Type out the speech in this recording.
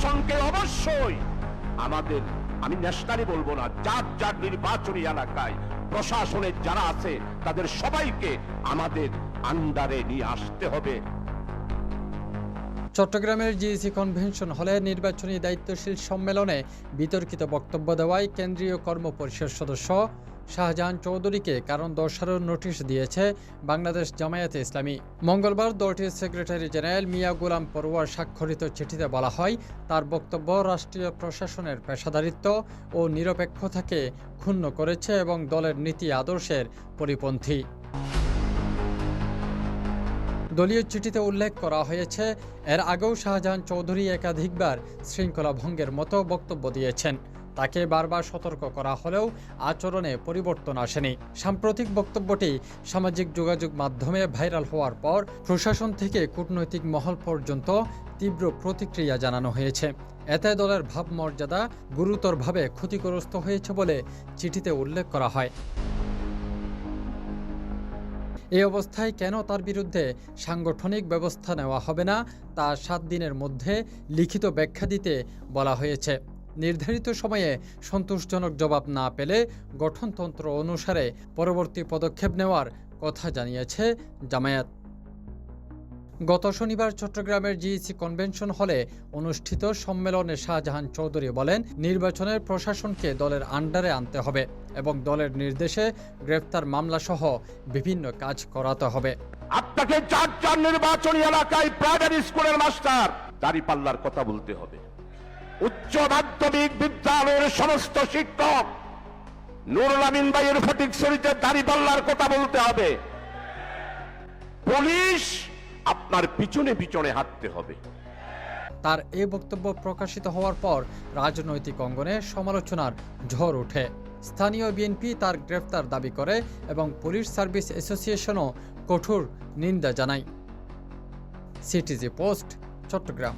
প্রশাসনকে অবশ্যই আমাদের, আমি ন্যাশনালি বলব না যার যার নির্বাচনী এলাকায় প্রশাসনের যারা আছে, তাদের সবাইকে আমাদের আন্ডারে নিয়ে আসতে হবে। চট্টগ্রামের জিইসি কনভেনশন হলে নির্বাচনী দায়িত্বশীল সম্মেলনে বিতর্কিত বক্তব্য দেওয়ায় কেন্দ্রীয় কর্মপরিষদ সদস্য শাহজাহান চৌধুরীকে কারণ দর্শানোর নোটিশ দিয়েছে বাংলাদেশ জামায়াতে ইসলামী। মঙ্গলবার দলটির সেক্রেটারি জেনারেল মিয়া গুলাম পড়ুয়ার স্বাক্ষরিত চিঠিতে বলা হয়, তার বক্তব্য রাষ্ট্রীয় প্রশাসনের পেশাদারিত্ব ও নিরপেক্ষতাকে ক্ষুণ্ণ করেছে এবং দলের নীতি আদর্শের পরিপন্থী। দলীয় চিঠিতে উল্লেখ করা হয়েছে, এর আগেও শাহজাহান চৌধুরী একাধিকবার শৃঙ্খলা ভঙ্গের মতো বক্তব্য দিয়েছেন। তাকে বারবার সতর্ক করা হলেও আচরণে পরিবর্তন আসেনি। সাম্প্রতিক বক্তব্যটি সামাজিক যোগাযোগ মাধ্যমে ভাইরাল হওয়ার পর প্রশাসন থেকে কূটনৈতিক মহল পর্যন্ত তীব্র প্রতিক্রিয়া জানানো হয়েছে। এতে দলের ভাবমর্যাদা গুরুতরভাবে ক্ষতিগ্রস্ত হয়েছে বলে চিঠিতে উল্লেখ করা হয়। এই অবস্থায় কেন তার বিরুদ্ধে সাংগঠনিক ব্যবস্থা নেওয়া হবে না, তা সাত দিনের মধ্যে লিখিত ব্যাখ্যা দিতে বলা হয়েছে। নির্ধারিত সময়ে সন্তোষজনক জবাব না পেলে গঠনতন্ত্র অনুসারে পরবর্তী পদক্ষেপ নেওয়ার কথা জানিয়েছে জামায়াত। গত শনিবার চট্টগ্রামের জিইসি কনভেনশন হলে অনুষ্ঠিত সম্মেলনে শাহজাহান চৌধুরী বলেন, নির্বাচনের প্রশাসনকে দলের আন্ডারে আনতে হবে এবং দলের নির্দেশে গ্রেফতার মামলাসহ বিভিন্ন কাজ করাতে হবে। আপনাকে চার চার নির্বাচনী এলাকায় প্রাইমারি স্কুলের মাস্টার দাড়ি পাল্লার কথা বলতে হবে। উচ্চ মাধ্যমিক বিদ্যালয়ের সমস্ত শিক্ষক নুরুল আমিন ভাইয়ের ফটিক শরীতে দাড়ি পাল্লার কথা বলতে হবে। পুলিশ আপনার পিছনে পিছনে হাঁটতে হবে। তার এই বক্তব্য প্রকাশিত হওয়ার পর রাজনৈতিক অঙ্গনে সমালোচনার ঝড় ওঠে। স্থানীয় বিএনপি তার গ্রেফতার দাবি করে এবং পুলিশ সার্ভিস অ্যাসোসিয়েশনও কঠোর নিন্দা জানায়। CTG post, Chattogram.